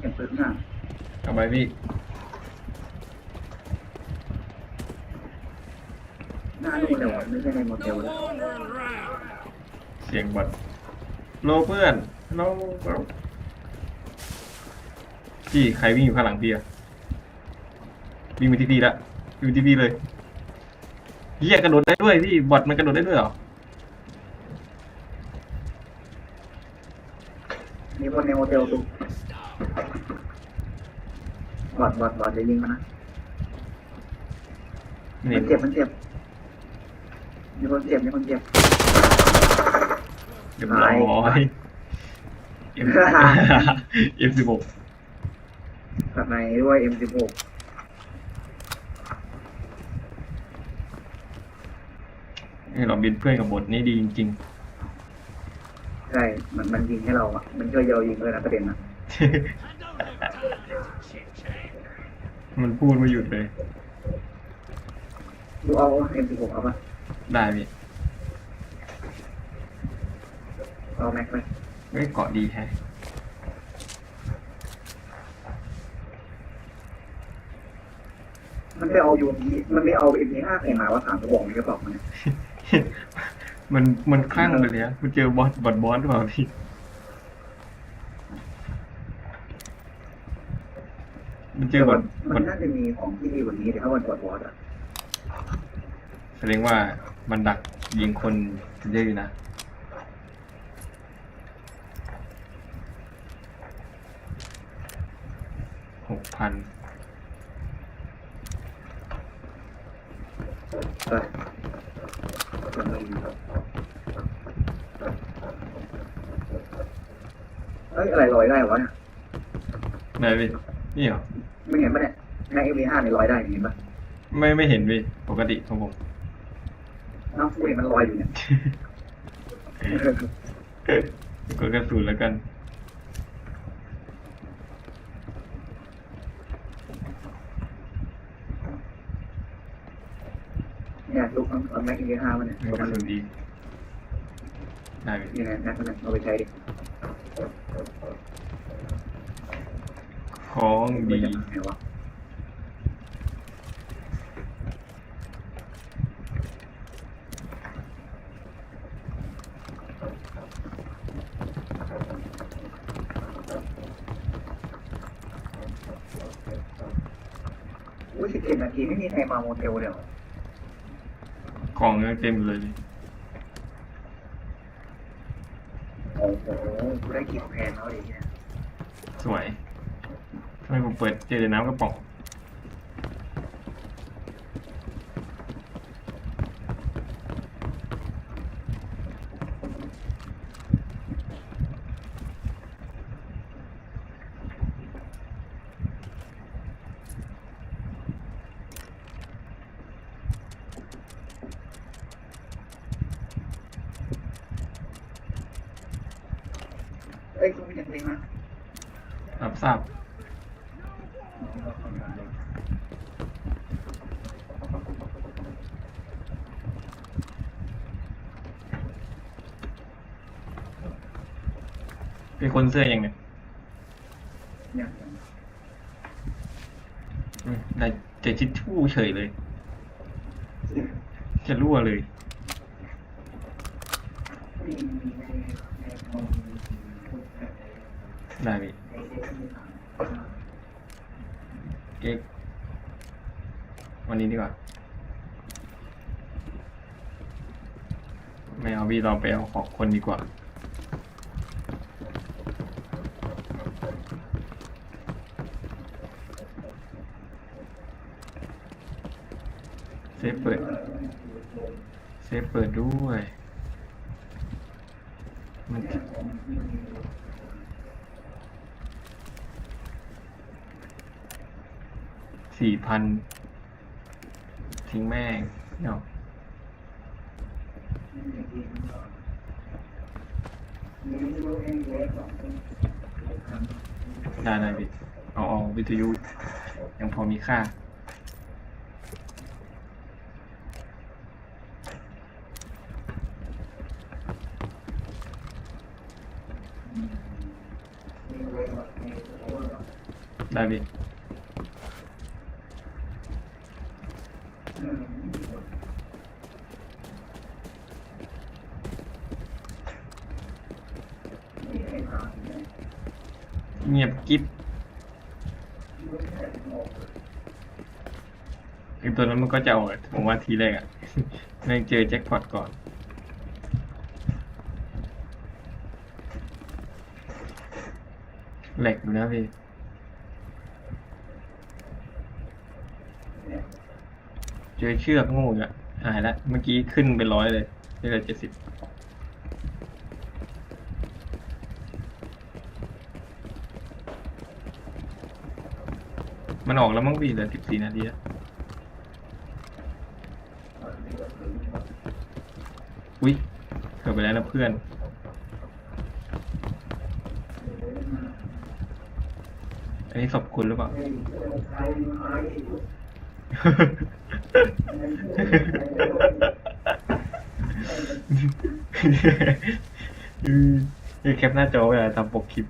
เก็บปืนหน้าเอาไปพี่หน้าดูเดี๋ยวไม่ใช่ในโมเดลแล้วเสียงบอดโลเพื่อนโลพี่ใครวิ่งอยู่ข้างหลังพี่อะวิ่งไปที่พี่ละวิ่งไปที่พี่เลยเฮียกระโดดได้ด้วยพี่บอทมันกระโดดได้ด้วยเหรอ มีคนในโมเดลตุก บอดบอดบอดจะยิงมันนะนี่มันเจ็บมันเจ็บมีคนเจ็บมีคนเจ็บเรียบร้อยเอ็มเอ็มสิบหกแบบไหนด้วย M16 ให้เราเป็นเพื่อนกับบทนี้ดีจริงใช่ มันมันยิงให้เราอะ มันช่วยเรายิงด้วยนะประเด็นนะๆ มันพูดไม่หยุดเลย ดูเอา M16 เอาปะได้พี่เอาแม็กไปไม่เกาะดีแฮะมันไม่เอายูนีมันไม่เอา M5 ใครมาว่าสามกระบอกนี้กระบอกมันเนี่ยมันมันคลั่งเลยเนี่ยมันเจอบอสบอสบอสหรือเปล่าพี่มัน เจอบอสบมัอนสน่าจะมีของที่ดีกว่านี้เดี๋ยวถ้าวันบอดบอสอะแสดงว่ามันดักยิงคนเยอะอยู่นะหกพันไปมันมีเอ้ยอะไรลอยได้วะเนี่ยไหนพี่นี่เหรอ ไม่เห็นปะเนี่ยแม็ก M5 เนี่ยลอยได้เห็นปะไม่ไม่เห็นพี่ปกติของผมน้ำฟูเห็นมันลอยอยู่เนี่ยกดกระสุนแล้วกันเนี่ยลุกเอาแม็ก M5 มาเนี่ยกประมาระณสุนดีได้พี่นี่นะแม็กมันเนี่ยเอาไปใช้ดิ ของดีเอาไปจากไหนวะอุ้ยสิบเจ็ดนาทีไม่มีใครมาโมเทลเลยเหรอของเต็มเลยพี่โอ้โหกูได้กี่แพนแล้วดิเนี่ย สวยทำไมผม เปิดเจอแต่น้ำกระป๋องเอ้ยคุณไม่ยังเล็งนะรับทราบ คนเสื้อยังไงยังอืมได้เจอชิดชู่เฉยเลย จะรั่วเลย ได้พี่เก๊กวันนี้ดีกว่า ไม่เอาพี่เราไปเอาของคนดีกว่า ฟเปิด เซฟเปิดด้วย มันสี่พันทิ้งแม่งเนาะได้ได้พี่เอาเอาวิทยุ ยังพอมีค่า ได้พี่เงียบกิ๊บไอตัวนั้นมันก็จะออกผมว่าทีแรกอะแม่งเจอแจ็คพอตก่อนแหลกอยู่นะพี่ เจ อเชือกโงูอะหายแล้วเมื่อกี้ขึ้นไปร้อยเลยเหลือเจ็ดสิบมันออกแล้วมั้งพี่เหลือสิบสี่นาทีแล้วอุ้ยเกือบไปแล้วนะเพื่อน อันนี้ศพคุณหรือเปล่า อืแคปหน้าจอเวลาทำปกคลิป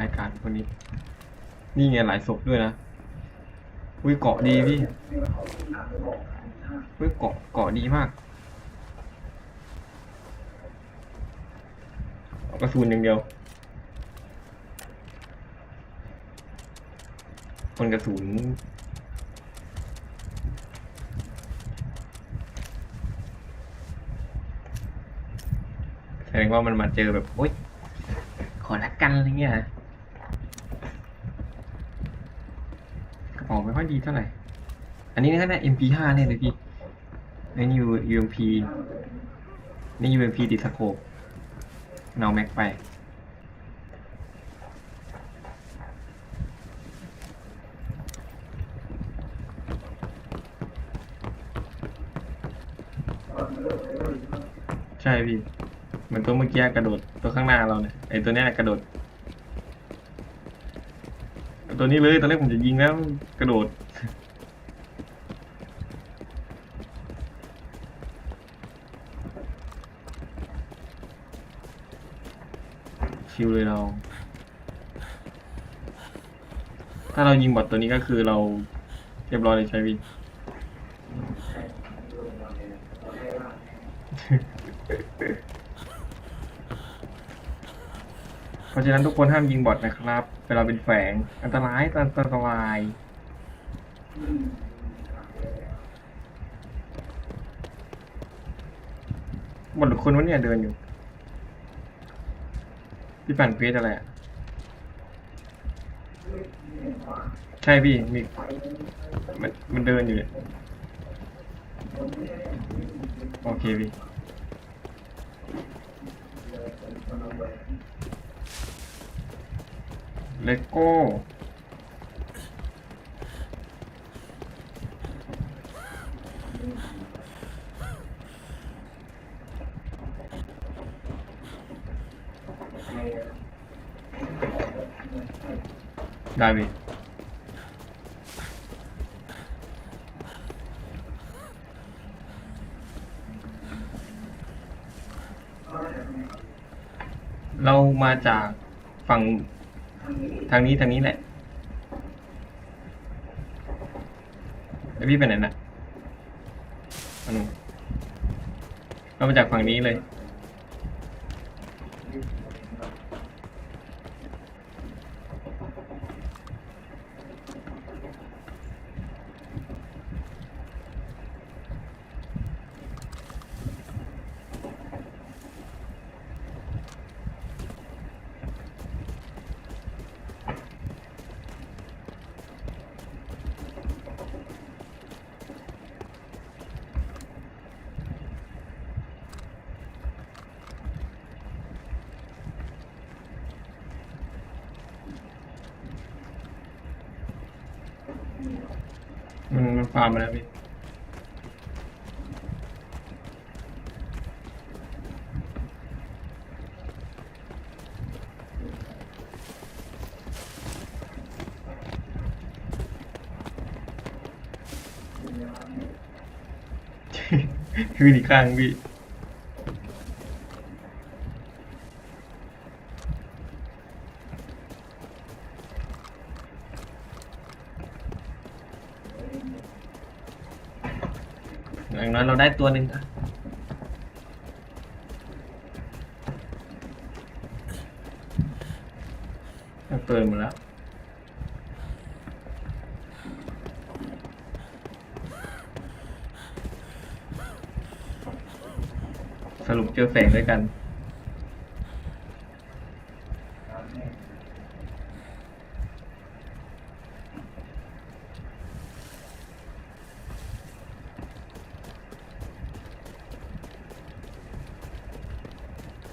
รายการคนนี้ นี่ไงหลายศพด้วยนะอุ้ยเกาะดีพี่อุ้ยเกาะเกาะดีมากเอา กระสุนอย่างเดียวคนกระสุนแสดงว่ามันมาเจอแบบโอ๊ยขอรักกันอะไรเงี้ยกระเป๋าไม่ค่อยดีเท่าไหร่ อันนี้ก็น่า MP5 เนี่ยเลยพี่อันนี้ U- UMP นี่ UMP ติดสโคป เนาแม็กไป ใช่พี่ เหมือนตัวเมื่อกี้กระโดดตัวข้างหน้าเราเนี่ยไอตัวเนี้ยกระโดด ตัวนี้เลยตอนแรกผมจะยิงแล้วกระโดด ชิวเลยเรา ถ้าเรายิงบอทตัวนี้ก็คือเราเรียบร้อยเลยใช่ไหมพี่เพราะฉะนั้นทุกคนห้ามยิงบอทนะครับ เวลาเป็นแฝง อันตรายอันตรายบอทหรือคนวะเนี่ยเดินอยู่ พี่ปั่นเควสอะไรอะ ใช่พี่ มี มันมันเดินอยู่เนี่ยโอเคพี่ เลโก้ ได้พี่เรามาจากฝั่งทางนี้ทางนี้แหละ แล้วพี่ไปไหนนะอันนู้นเรามาจากฝั่งนี้เลย มั ฟาร์มมาแล้วพี่เวิ่งอีกข้างพี่ อย่างน้อยเราได้ตัวหนึ่งอะเราเปิมาแล้ว สรุปเจอแฝงด้วยกัน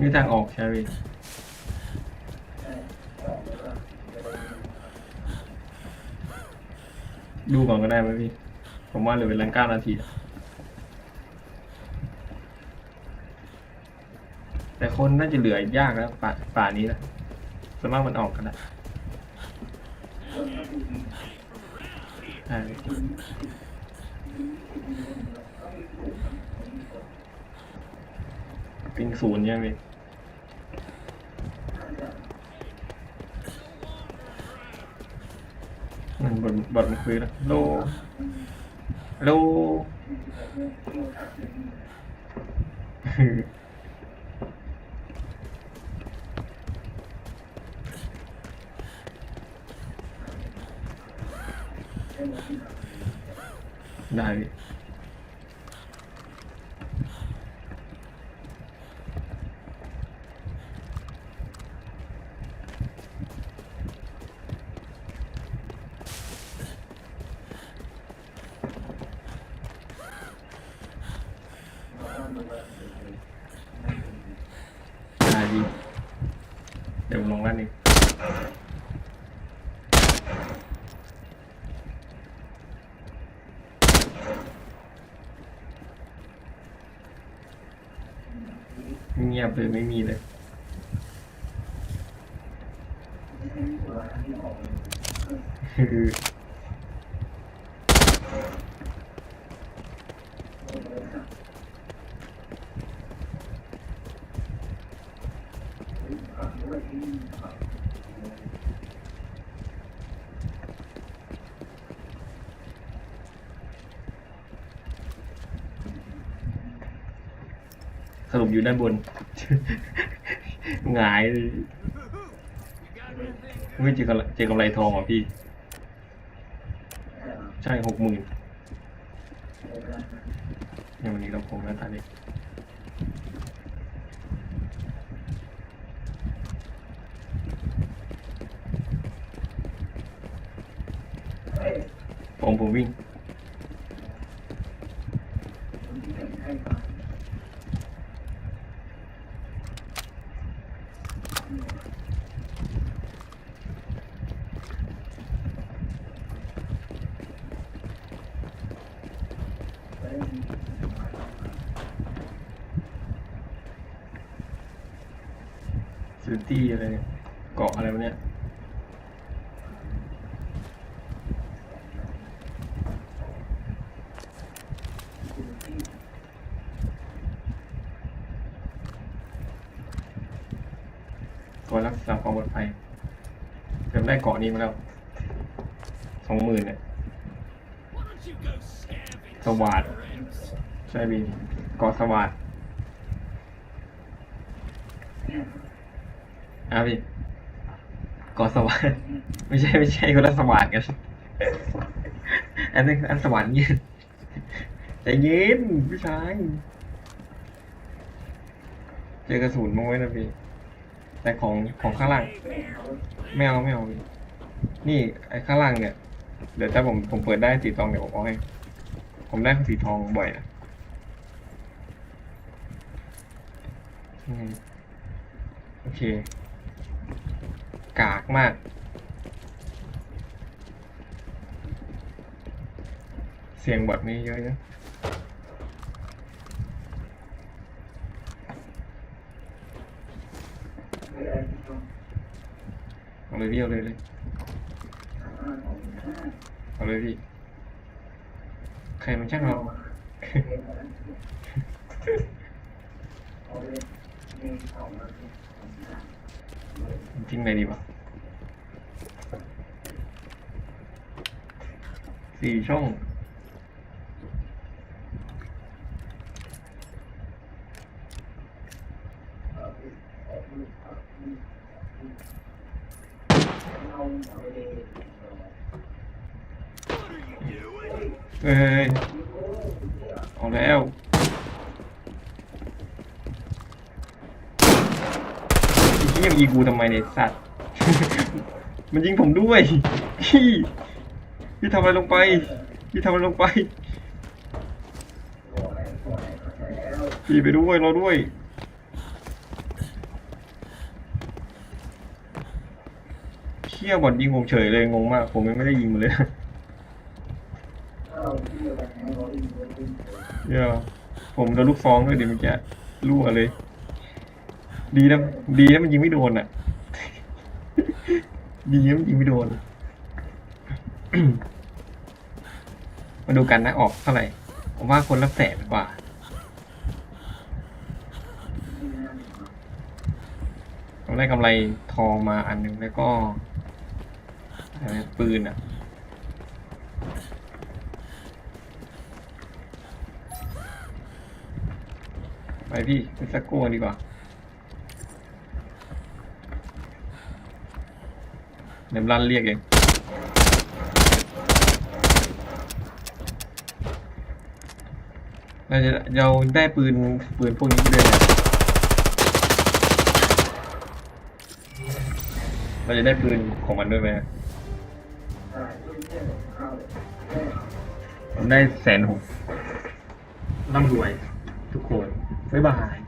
นี่ทางออกใช่ไหมพี่ดูก่อนก็ได้ไหมพี่ ผมว่าเหลือเวลาเก้านาที แต่คนน่าจะเหลือยากแล้วป่าป่านี้นะส่วนมากมันออกกันละปิงศูนย์ใช่ไหม พี่มันบทบทมันคุยแล้วโลโลได้พี่ได้พี่เดี๋ยวผมลงด้านนี้ เงียบเลยไม่มีเลย คือ สรุปอยู่ด้านบน หงายเลยไม่เจอกำไรเจอกำไรทองเหรอพี่ ใช่หกหมื่นเนี่ยวันนี้เราคงหน้าตาเด็กผมผมวิ่ง สุดที่อะไรเนี่ยเกาะอะไรวะเนี่ย ตัวรักษาความปลอดภัย เริ่มได้เกาะนี้มาแล้วสองหมื่นเนี่ยสวัสดใช่บินเกาะสวัสดอะพี่เกาะสวัสดไม่ใช่ไม่ใช่คนละสวัสดกันอันนี้อันสวัสดเย็นใจเย็นพี่ชายเจอกระสุนมั้งไว้นะพี่ แต่ของของข้างล่างไม่เอาไม่เอานี่ไอ้ข้างล่างเนี่ย เดี๋ยวถ้าผมผมเปิดได้สีทองเดี๋ยวผมเอาให้ ผมได้สีทองบ่อยนะโอเค กากมากเสียงบทนี้เยอะนะ เอาเลยพี่เอาเลยเลยเอาเลยพี่ ใครมันช่างเราจริงเลยดีวะสี่ช่อง เฮ้ยเอาแล้วไอ้เหี้ยยิงกูทำไมเนี่ยสัตว์ มันยิงผมด้วย พี่ พี่ทำอะไรลงไป พี่ทำอะไรลงไป พี่ไปด้วยรอด้วย ชี่ยบอดยิงผมเฉยเลยงงมาก ผมยังไม่ได้ยิงมันเลยเดี๋ยวผมโดนลูกซองด้วยดิเมื่อกี้รั่วเลย ดีนะดีนะมันยิงไม่โดนอะ ดีนะมันยิงไม่โดน มาดูกันนะออกเท่าไหร่ ผมว่าคนละแสนกว่าผมได้กำไรทองมาอันหนึ่งแล้วก็ ปืนอะไปพี่ไปสักโก้ดีกว่าเดี๋ยวรันเรียกเองเราจะเราได้ปืนปืนพวกนี้ด้วยนะเราจะได้ปืนของมันด้วยไหม ได้แสนหกร่ำรวยทุกคน บ๊ายบาย